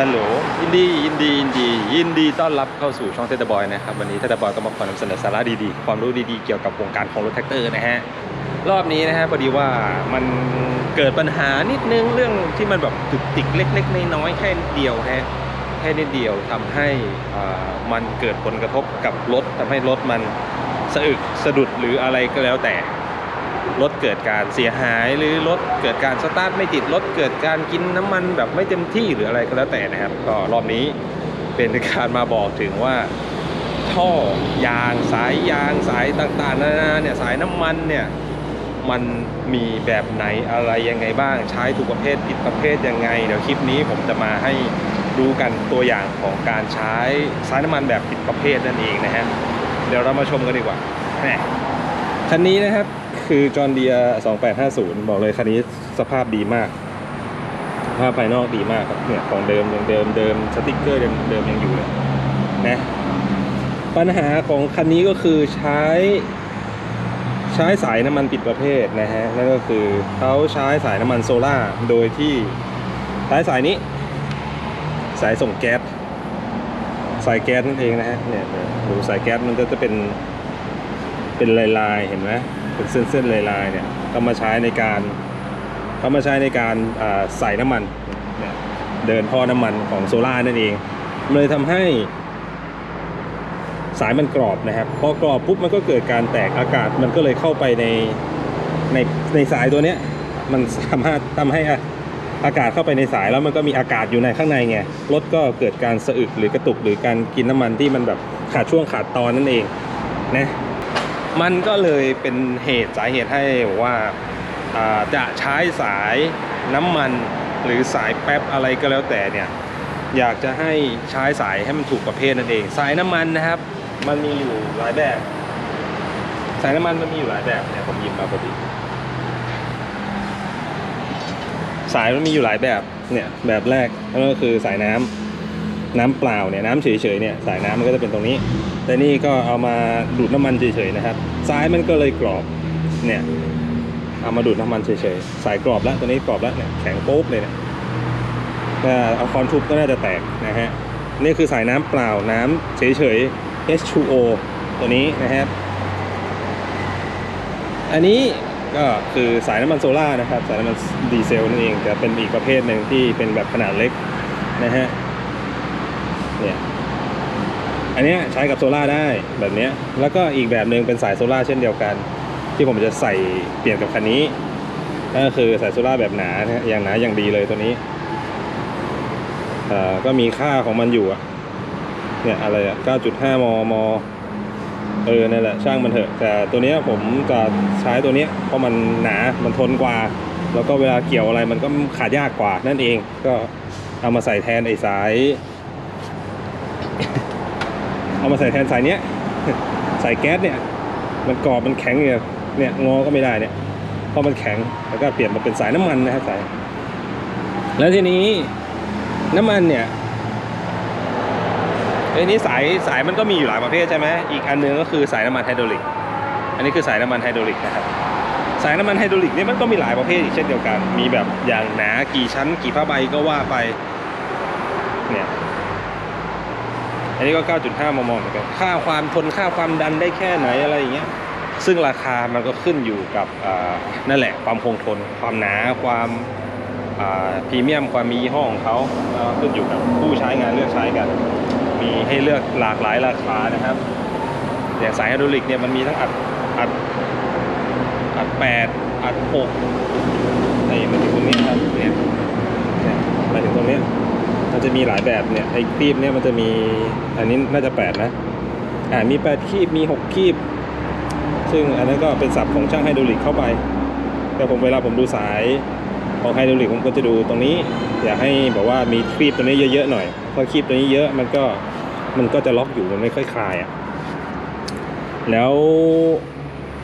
ฮัลโหลยินดียินดียินดี ยินดีต้อนรับเข้าสู่ช่องเทตบอยนะครับวันนี้เทตบอยก็มาขอนำเสนอสาระดีๆ ความรู้ดีๆ เกี่ยวกับวงการของรถแท็กเตอร์นะฮะรอบนี้นะฮะพอดีว่ามันเกิดปัญหานิดนึงเรื่องที่มันแบบจุกติกเล็กๆน้อยๆแค่นิดเดียวฮะแค่นิดเดียวทำให้อ่ามันเกิดผลกระทบกับรถทำให้รถมันสะอึกสะดุดหรืออะไรก็แล้วแต่ รถเกิดการเสียหายหรือรถเกิดการสตาร์ทไม่ติดรถเกิดการกินน้ำมันแบบไม่เต็มที่หรืออะไรก็แล้วแต่นะครับ ก็รอบนี้เป็นการมาบอกถึงว่าท่อยางสายยางสายต่างๆนานาเนี่ยสายน้ำมันเนี่ยมันมีแบบไหนอะไรยังไงบ้าง ใช้ถูกประเภทผิดประเภทยังไง เดี๋ยวคลิปนี้ผมจะมาให้ดูกันตัวอย่างของการใช้สายน้ำมันแบบผิดประเภทนั่นเองนะฮะเดี๋ยวเรามาชมกันดีกว่าคันนี้นะครับ คือจอห์นเดีย2850 บอกเลยคันนี้สภาพดีมากสภาพภายนอกดีมากครับเนี่ยของเดิมยังเดิมเดิมสติ๊กเกอร์เดิมเดิมยังอยู่เลยนะปัญหาของคันนี้ก็คือใช้ใช้สายน้ำมันผิดประเภทนะฮะนั่นก็คือเขาใช้สายน้ำมันโซล่าโดยที่สายสายนี้ สายส่งแก๊สสายแก๊สนั่นเองนะฮะเนี่ยเนี่ยดูสายแก๊สมันก็จะเป็นเป็นลายๆเห็นไหม เป็นเส้นๆลายๆเนี่ยเขามาใช้ในการเขามาใช้ในการใส่น้ำมันเดินท่อน้ำมันของโซล่านั่นเองมันเลยทำให้สายมันกรอบนะครับพอกรอบปุ๊บมันก็เกิดการแตกอากาศมันก็เลยเข้าไปในในในสายตัวเนี้ยมันสามารถทำให้อากาศเข้าไปในสายแล้วมันก็มีอากาศอยู่ในข้างในไงรถก็เกิดการสะอึกหรือกระตุกหรือการกินน้ำมันที่มันแบบขาดช่วงขาดตอนนั่นเองนะ มันก็เลยเป็นเหตุสาเหตุให้ว่าอ่าจะใช้สายน้ำมันหรือสายแป๊บอะไรก็แล้วแต่เนี่ยอยากจะให้ใช้สายให้มันถูกประเภทนั่นเอง สายน้ำมันนะครับ มันมีอยู่หลายแบบ สายน้ำมันมันมีอยู่หลายแบบเนี่ยผมหยิบมาพอดีสายมันมีอยู่หลายแบบเนี่ยแบบแรกนั่นก็คือสายน้ำ น้ำเปล่าเนี่ยน้ำเฉยๆเนี่ยสายน้ำมันก็จะเป็นตรงนี้ แต่นี่ก็เอามาดูดน้ำมันเฉยๆนะครับซ้ายมันก็เลยกรอบเนี่ยเอามาดูดน้ำมันเฉยๆสายกรอบแล้วตัวนี้กรอบแล้วเนี่ยแข็งโป๊บเลยเนี่ยถ้าเอาคอนทุบก็น่าจะแตกนะฮะนี่คือสายน้ำเปล่าน้ำเฉยๆ H2O ตัวนี้นะครับอันนี้ก็คือสายน้ำมันโซล่านะครับสายน้ำมันดีเซลนั่นเองแต่เป็นอีกประเภทหนึ่งที่เป็นแบบขนาดเล็กนะฮะ เนี่ยอันนี้ใช้กับโซล่าได้แบบนี้แล้วก็อีกแบบหนึ่งเป็นสายโซล่าเช่นเดียวกัน ที่ผมจะใส่เปลี่ยนกับคันนี้นั่นก็คือสายโซล่าแบบหนาฮะอย่างหนาอย่างดีเลยตัวนี้ก็มีค่าของมันอยู่อะเนี่ยอะไรอะ9.5 มม เออนั่นแหละช่างมันเถอะ แต่ตัวนี้ผมจะใช้ตัวนี้เพราะมันหนา มันทนกว่า แล้วก็เวลาเกี่ยวอะไรมันก็ขาดยากกว่านั่นเอง ก็เอามาใส่แทนไอ้สาย เอามาใส่แทนสายเนี้ยสายแก๊สเนี่ย มันกรอบมันแข็งเนี่ยเนี่ยงอก็ไม่ได้เนี่ยเพราะมันแข็งแล้วก็เปลี่ยนมาเป็นสายน้ำมันนะครับสาย แล้วทีนี้น้ำมันเนี่ยไอ้นี่สายสายมันก็มีอยู่หลายประเภทใช่ไหมอีกอันหนึงก็คือสายน้ำมันไฮดรอลิก อันนี้คือสายน้ำมันไฮดรอลิกนะครับสายน้ำมันไฮดรอลิกเนี่ยมันก็มีหลายประเภทอีกเช่นเดียวกัน มีแบบอย่างหนากี่ชั้นกี่ผ้าใบก็ว่าไป เนี่ย อันนี้ก็ 9.5 มมเหมือนกันค่าความทนค่าความดันได้แค่ไหนอะไรอย่างเงี้ยซึ่งราคามันก็ขึ้นอยู่กับนั่นแหละความคงทน ความหนาความพรีเมียมความมียี่ห้อของเขาขึ้นอยู่กับผู้ใช้งานเลือกใช้กัน มีให้เลือกหลากหลายราคานะครับอย่างสายไฮดรอลิกเนี่ยมันมีทั้งอัดอัดอัดแปดอัดหกนี่มาถึงตรงนี้ครับเนี่ยมาถึงตรงนี้ มันจะมีหลายแบบเนี่ยไอ้ครีบเนี่ยมันจะมีอันนี้น่าจะแปดนะอ่ามีแปดคีบมีหกคีบซึ่งอันนั้นก็เป็นศัพท์ของช่างไฮดรอลิกเข้าไป แต่ผมเวลาผมดูสายของไฮดรอลิกผมก็จะดูตรงนี้ อยากให้แบบว่ามีครีบตัวนี้เยอะๆหน่อยเพราะครีบตัวนี้เยอะมันก็มันก็จะล็อกอยู่มันไม่ค่อยคลายอะแล้ว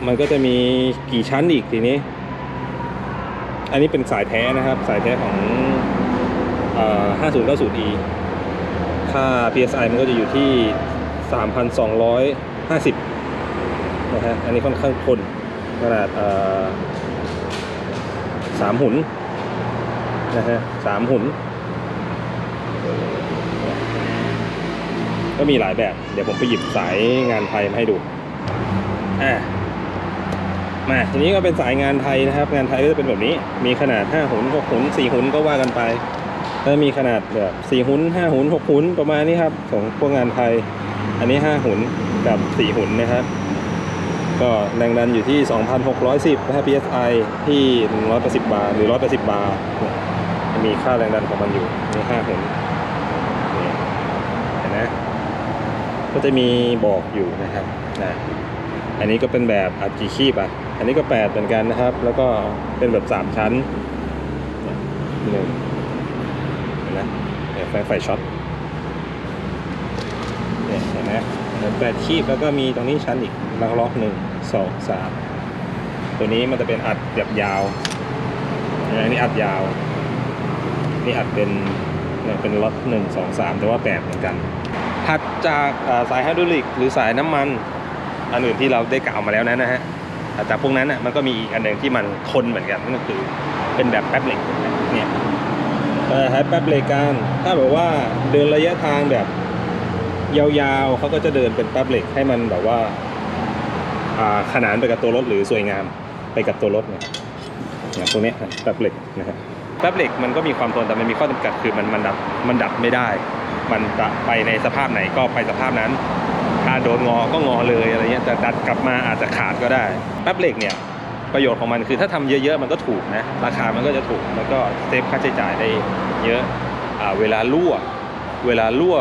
มันก็จะมีกี่ชั้นอีกทีนี้ อันนี้เป็นสายแท้นะครับ สายแท้ของ 5090e ค่า PSI มันก็จะอยู่ที่ 3,250 นะฮะ อันนี้ค่อนข้างทนขนาดเอ่อสามหุนนะฮะสามหุนก็มีหลายแบบ เดี๋ยวผมไปหยิบสายงานไทยมาให้ดู อะมาทีนี้ก็เป็นสายงานไทยนะครับ งานไทยก็จะเป็นแบบนี้ มีขนาด 5 หุน6หุน4หุนก็ว่ากันไป แล้วมีขนาดแบบ4หุน5หุน6หุนประมาณนี้ครับของพวกงานไทย อันนี้ 5 หุนกับ 4 หุนนะครับ ก็แรงดันอยู่ที่ 2,610นะฮะ psi ที่ 180 บาร์หรือ 180 บาร์เนี่ยมีค่าแรงดันของมันอยู่ใน5หุนนี่เห็นไหมก็จะมีบอกอยู่นะครับนะอันนี้ก็เป็นแบบอัดกี่คีบอะอันนี้ก็ 8 เหมือนกันนะครับ แล้วก็เป็นแบบ 3 ชั้นหนึ่ง ไหมเนี่ยไฟไฟช็อตเนี่ยเห็นไหมเป็นแปดคีบแล้วก็มีตรงนี้ชั้นอีกล้วก็ล็อกหนึ่งสองสามตัวนี้มันจะเป็นอัดแบบยาวอันนี้อัดยาว นี่อัดเป็นเนี่ยเป็นล็อตหนึ่งสองสามแต่ว่าแปดเหมือนกันถัดจากสายไฮดรอลิกหรือสายน้ำมันอันอื่นที่เราได้กล่าวมาแล้วนั้นนะฮะถัดจากพวกนั้นน่ะมันก็มีอีกอันหนึ่งที่มันทนเหมือนกันนั่นก็คือเป็นแบบแป๊บเหล็กเนี่ย ใช้แป๊บเล็กกัน ถ้าแบบว่าเดินระยะทางแบบยาวๆเขาก็จะเดินเป็นแป๊บเหล็กให้มันแบบว่าขนานไปกับตัวรถหรือสวยงามไปกับตัวรถเนี่ยอย่างตรงนี้แป๊บเหล็กนะฮะแป๊บเหล็กมันก็มีความทนแต่มันมีข้อจำกัดคือมันมันดับมันดับไม่ได้ มันจะไปในสภาพไหนก็ไปสภาพนั้น ถ้าโดนงอก็งอเลยอะไรเงี้ยแต่ดัดกลับมาอาจจะขาดก็ได้แป๊บเหล็กเนี่ย ประโยชน์ของมันคือถ้าทำเยอะๆ มันก็ถูกนะ ราคามันก็จะถูก แล้วก็เซฟค่าใช้จ่ายได้เยอะอ่าเวลารั่ว เวลารั่ว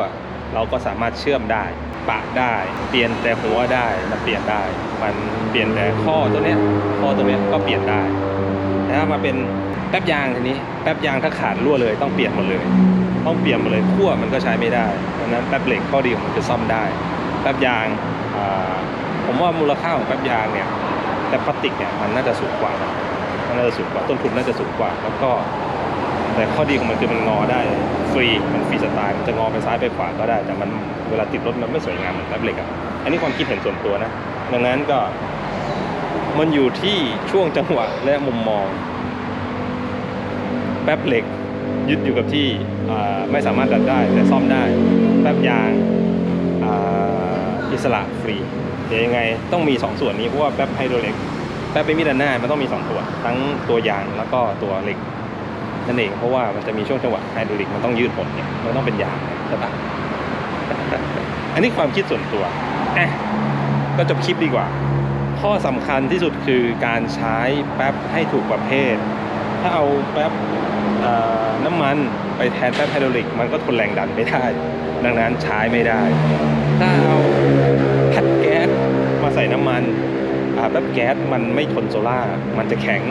เราก็สามารถเชื่อมได้ ปะได้ เปลี่ยนแต่หัวได้มันเปลี่ยนได้ มันเปลี่ยนแต่ข้อตัวเนี้ย ข้อตัวเนี้ยก็เปลี่ยนได้ แต่ถ้ามาเป็นแป๊บยางทีนี้ แป๊บยางถ้าขาดรั่วเลยต้องเปลี่ยนหมดเลย ต้องเปลี่ยนหมดเลยขั้วมันก็ใช้ไม่ได้ดังนั้นแป๊บเหล็กข้อดีของมันคือซ่อมได้ แป๊บยางผมว่ามูลค่าของแป๊บยางเนี่ย แต่พลาสติกเนี่ยมันน่าจะสูงกว่านะมันน่าจะสูงกว่าต้นทุนน่าจะสูงกว่า แล้วก็แต่ข้อดีของมันคือมันงอได้ฟรีมันฟรีสไตล์มันจะงอไปซ้ายไปขวาก็ได้ แต่มันเวลาติดรถมันไม่สวยงามเหมือนแป๊บเหล็กอะอันนี้ความคิดเห็นส่วนตัวนะ ดังนั้นก็มันอยู่ที่ช่วงจังหวะและมุมมองแป๊บเหล็กยึดอยู่กับที่ไม่สามารถดัดได้แต่ซ่อมได้แป๊บยางอาอิสระฟรี เดี๋ยวยังไงต้องมี 2 ส่วนนี้เพราะว่าแป๊บไฮโดรเล็กแป๊บเป็นมิดด้านหน้ามันต้องมี 2 ตัว ทั้งตัวยางแล้วก็ตัวเหล็กนั่นเองเพราะว่ามันจะมีช่วงจังหวะไฮโดรลิกมันต้องยืดหดเนี่ยมันต้องเป็นยางใช่ปะอันนี้ความคิดส่วนตัวอะก็จบคลิปดีกว่า ข้อสำคัญที่สุดคือการใช้แป๊บให้ถูกประเภท ถ้าเอาแป๊บน้ำมันไปแทนแป๊บไฮดรอลิกมันก็ทนแรงดันไม่ได้ ดังนั้นใช้ไม่ได้ ถ้าเอา มาใส่น้ำมันอ่าแป๊บแก๊สมันไม่ทนโซล่ามันจะแข็ง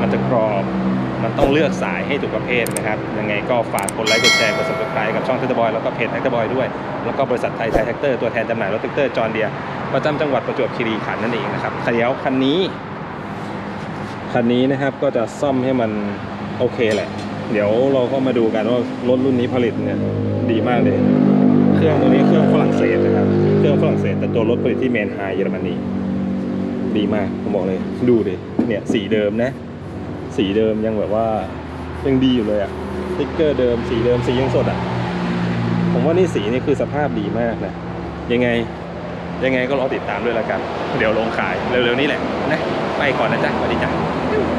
มันจะกรอบ มันต้องเลือกสายให้ถูกประเภทนะครับ ยังไงก็ฝากกดไลค์กดแชร์กด subscribe กับช่องเทคบอยแล้วก็เพจแท็กบอยด้วย แล้วก็บริษัทไทยไทยแท็กเตอร์ตัวแทนจำหน่ายรถแท็กเตอร์จอร์เดียประจำจังหวัดประจวบคีรีขันธ์นั่นเองนะครับคันเดียวคันนี้คันนี้นะครับก็จะซ่อมให้มันโอเคแหละ เดี๋ยวเราก็มาดูกันว่ารถรุ่นนี้ผลิตเนี่ยดีมากเลย เครื่องตัวนี้เครื่องฝรั่งเศสนะครับ เครื่องฝรั่งเศสแต่ตัวรถผลิตที่เมนไฮเยอรมนี ดีมาก ผมบอกเลย ดูดิ เนี่ยสีเดิมนะ สีเดิมยังแบบว่ายังดีอยู่เลยอะสติ๊กเกอร์เดิม สีเดิม สียังสดอะผมว่านี่สีนี่คือสภาพดีมากนะ ยังไง ยังไงก็รอติดตามด้วยละกัน เดี๋ยวลงขายเร็วๆนี้แหละ นะ ไปก่อนนะจ๊ะสวัสดีจ้ะ